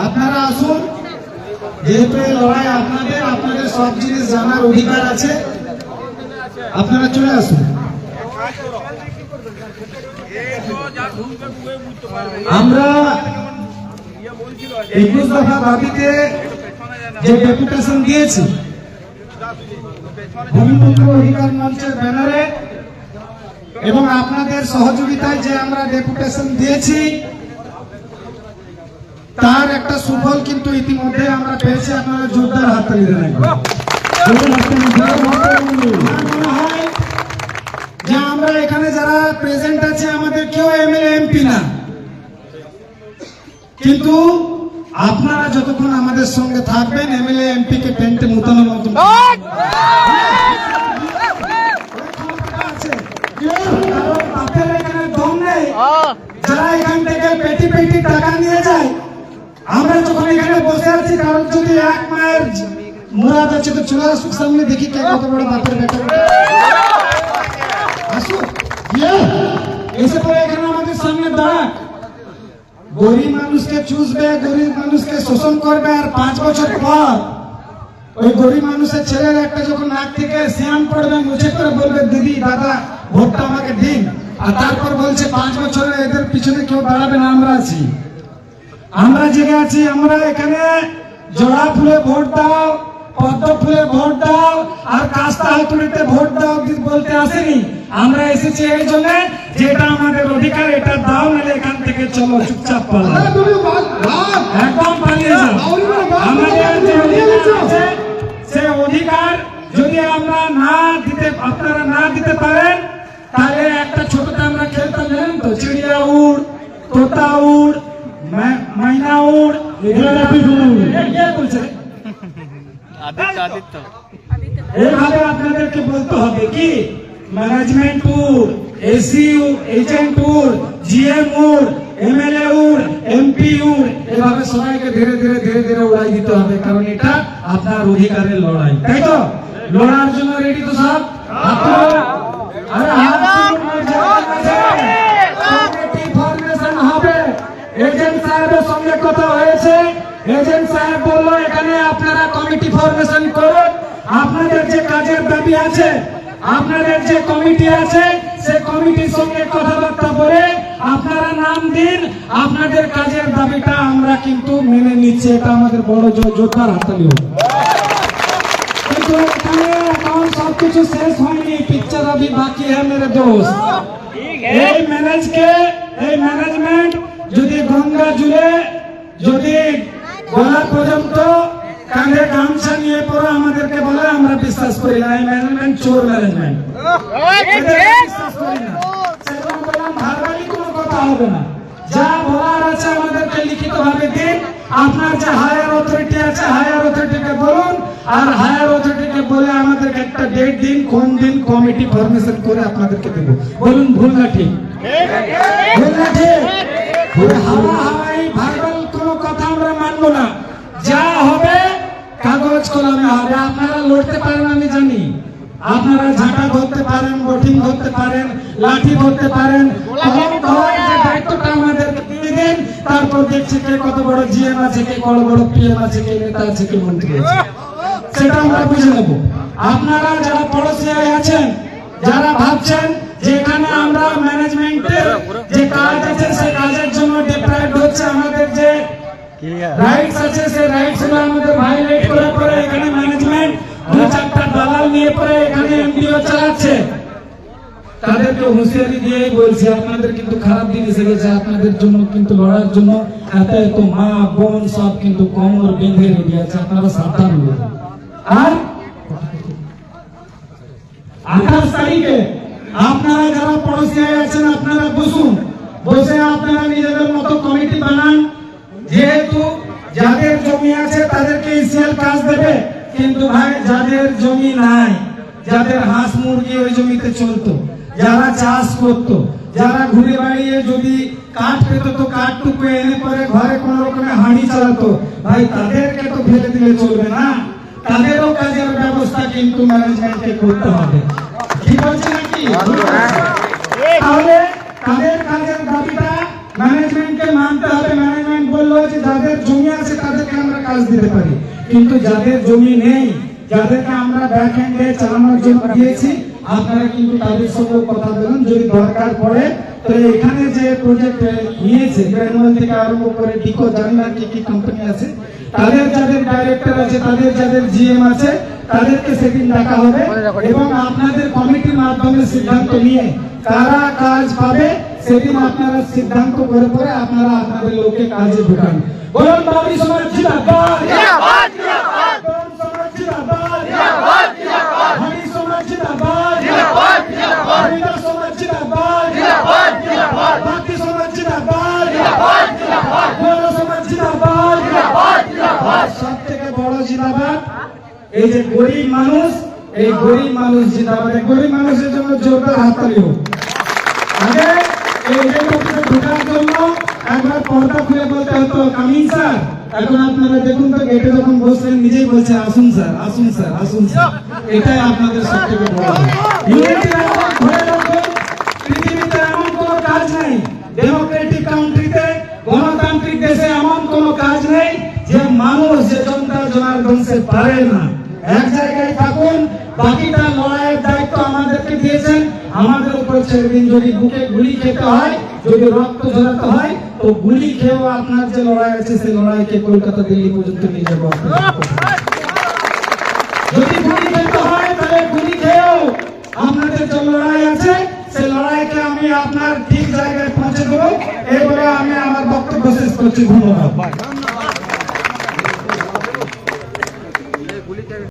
আপনারা আসুন, যেহেতু লড়াই আপনাদের আপনাদের সব জিনিস জানার অধিকার আছে। আপনারা চলে আসুন। আমরা একুশ দফা দাবিতে যে ডেপুটেশন দিয়েছি ভূমিপুত্র অধিকার মঞ্চের এবং আপনাদের সহযোগিতায় যে আমরা ডেপুটেশন দিয়েছি, তার একটা সুফল কিন্তু ইতিমধ্যে আমরা পেয়েছি। আপনারা জোরদার মনে হয় যে আমরা এখানে যারা প্রেজেন্ট আছে, আমাদের কেউ এমএলএ, এমপি না। কিন্তু আপনারা যতক্ষণ আমাদের সঙ্গে থাকবেন, এমএলএ, এমপি কে টেন্টে মুতানোর মতন আছে। কারণ তাদের এখানে দম নেই যারা এখান থেকে পেটি পেটি টাকা নিয়ে যায় আমরা যখন এখানে বসে আছি কারণ যদি এক মায়ের মুরাদ আছে তো চলে আসুক সামনে দেখি কে কত বড় বাপের বেটা। আসুক। ইয়ে, এসে পরে এখানে আমাদের সামনে দাঁড়াক। গরিব মানুষকে চুষবে গরিব মানুষকে শোষণ করবে আর পাঁচ বছর পর ওই গরিব মানুষের ছেলের একটা যখন নাক থেকে সিয়ান পড়বে মুছে করে বলবে দিদি দাদা ভোটটা আমাকে দিন। আর তারপর বলছে পাঁচ বছরে এদের পিছনে কেউ দাঁড়াবে না আমরা আছি। আমরা জেগে আছি আমরা এখানে জোড়া ফুলে ভোট দাও পদ্ম ফুলে ভোট দাও আর কাস্তা হাতুড়িতে ভোট দাও বলতে আসেনি। আমরা এসেছি এই জন্য যেটা আমাদের অধিকার এটা দাও নাহলে এখান থেকে চলো চুপচাপ একদম পালিয়ে যাও। আমাদের যে অধিকার আছে সে অধিকার যদি আমরা না দিতে আপনারা না তোতা উড় মা- মাইনা উড় কে বলছে আদিত্য। আদিত্য এইভাবে আপনাদেরকে বলতে হবে কি? ম্যানেজমেন্ট উড় এসি এজেন্ট উড় জিএম উড় এমএলএ উড় এমপি উড় এভাবে সবাইকে ধীরে ধীরে ধীরে ধীরে উড়াই দিতে হবে কারণ এটা আপনার অধিকারের লড়াই তাই তো? লড়ার জন্য রেডি তো সব? আরে হাত সাথে কথা হয়েছে। এজেন্ট সাহেব বলল এখানে আপনারা কমিটি ফরমেশন করুন। আপনাদের যে কাজের দাবি আছে আপনাদের যে কমিটি আছে সে কমিটির সঙ্গে কথাবার্তা বলে আপনারা নাম দিন। আপনাদের কাজের দাবিটা আমরা কিন্তু মেনে নিচ্ছি। এটা আমাদের বড় যোদ্ধার হাতালি কিন্তু এখানে এখন সবকিছু শেষ হয়নি। পিকচার আবি বাকি হ্যাঁ মেরে দোস্ত এই ম্যানেজকে এই ম্যানেজমেন্ট যদি গঙ্গা জুড়ে যদি গলা পর্যন্ত কাঁধে গামছা নিয়ে পরে আমাদেরকে বলে, আমরা বিশ্বাস করি না। এই ম্যানেজমেন্ট চোর ম্যানেজমেন্ট বিশ্বাস করি না। সেরকম বললাম ভারবালি কোনো কথা হবে না। যা বলার আছে আমাদেরকে লিখিত ভাবে দিন। আপনার যে হায়ার অথরিটি আছে হায়ার অথরিটিকে বলুন, আর হায়ার অথরিটিকে বলে আমাদেরকে একটা ডেট দিন, কোন দিন কমিটি ফরমেশন করে আপনাদেরকে দেবো। বলুন, ভুল না ঠিক? ভুল না ঠিক? ওই হাওয়া হাওয়াই ভার্বাল কোনো কথা মানবো না। যা হবে কাগজ কলমে হবে। আপনারা লড়তে পারেন আমি জানি। আপনারা ঝাঁটা ধরতে পারেন বটিং ধরতে পারেন লাঠি ধরতে পারেন। দায়িত্বটা আমাদেরকে দিয়ে দিন তারপর দেখছি কে কত বড় জিএম আছে কে কত বড় পিএম আছে কে নেতা আছে কে মন্ত্রী আছে। সেটা আমরা বুঝে নেব। আপনারা যারা আছেন যারা ভাবছেন যে এখানে আমরা ম্যানেজমেন্টের যে কাজ আছে সেই কাজের জন্য ডিপ্রাইভড হচ্ছে আমাদের যে রাইটস আছে সেই রাইটসগুলো আমাদের ভাইলেট করে পরে এখানে ম্যানেজমেন্ট দু চারটা দালাল নিয়ে পরে এখানে এমডিও চালাচ্ছে। তাদেরকে হুঁশিয়ারি দিয়েই বলছি, আপনাদের কিন্তু খারাপ দিন এসে গেছে আপনাদের জন্য কিন্তু লড়ার জন্য এত এত মা, বোন সব কিন্তু কোমর বেঁধে রেডি আছে, আপনারা সাবধান হয়ে। আর আঠাশ তারিখে আপনারা যারা পড়োশি আছেন, আপনারা বসুন। বসে আপনারা নিজেদের কিন্তু ভাই যাদের জমি নাই যাদের হাঁস মুরগি ওই জমিতে চলতো যারা চাষ করতো যারা ঘুরে বেড়িয়ে যদি কাঠ পেত তো কাঠ টুকু এনে পরে ঘরে কোন রকমের হাঁড়ি চালাতো। ভাই তাদেরকে তো ফেলে দিলে চলবে না। তাদেরও কাজের ব্যবস্থা কিন্তু ম্যানেজমেন্টকে করতে হবে। ঠিক আছে নাকি? তাহলে তাদের কিন্তু যাদের জমি নেই যাদেরকে আমরা ব্যাক হ্যান্ডে চালানোর জন্য দিয়েছি আপনারা কিন্তু তাদের সঙ্গে কথা বলুন যদি দরকার পড়ে। তো এখানে যে প্রজেক্ট নিয়েছে থেকে আরম্ভ করে ডিকো জানি না কি কি কোম্পানি আছে। তাদের যাদের ডাইরেক্টর আছে তাদের যাদের জিএম আছে তাদেরকে সেদিন ডাকা হবে। এবং আপনাদের কমিটির মাধ্যমে সিদ্ধান্ত নিয়ে কারা কাজ পাবে সেদিন আপনারা সিদ্ধান্ত করে পরে আপনারা আপনাদের লোককে কাজে ঢুকান। বলুন বাবরি সমাজ জিন্দাবাদ বলুন সমাজ জিন্দাবাদ হানি সমাজ জিন্দাবাদ হরিদাস সমাজ জিন্দাবাদ বাকি সমাজ জিন্দাবাদ বড় সমাজ জিন্দাবাদ সব থেকে বড় জিন্দাবাদ। এই যে গরিব মানুষ, এই গরিব মানুষ জিন্দাবাদ। গরিব মানুষের জন্য জোরদার হাততালি হোক। আগে এই রেলপথে ঢোকার জন্য একবার পর্দা খুলে বলতে হতো কামিং স্যার, এখন আপনারা দেখুন তো, গেটে যখন বসলেন, নিজেই বলছে, আসুন স্যার আসুন স্যার আসুন স্যার। এটাই আপনাদের সব থেকে বড় কাজ নেই। গণতান্ত্রিক দেশে এমন কোনো কাজ নেই যে যে জনার্দন পারে না। এক জায়গায় থাকুন, বাকিটা লড়াইয়ের দায়িত্ব আমাদেরকে দিয়েছেন। আমাদের উপর ছেড়ে যদি বুকে গুলি খেতে হয়, যদি রক্ত ঝরাতে হয়, তো গুলি খেয়েও আপনার যে লড়াই আছে, সেই লড়াইকে কলকাতা, দিল্লি পর্যন্ত নিয়ে যাব যদি গুলি খেতে হয়, তাহলে গুলি খেয়েও আপনাদের যে লড়াই আছে, সেই লড়াইকে আমি আপনার ঠিক জায়গায় পৌঁছে দেবো। এবারে আমি আমার বক্তব্য শেষ করছি। ধন্যবাদ।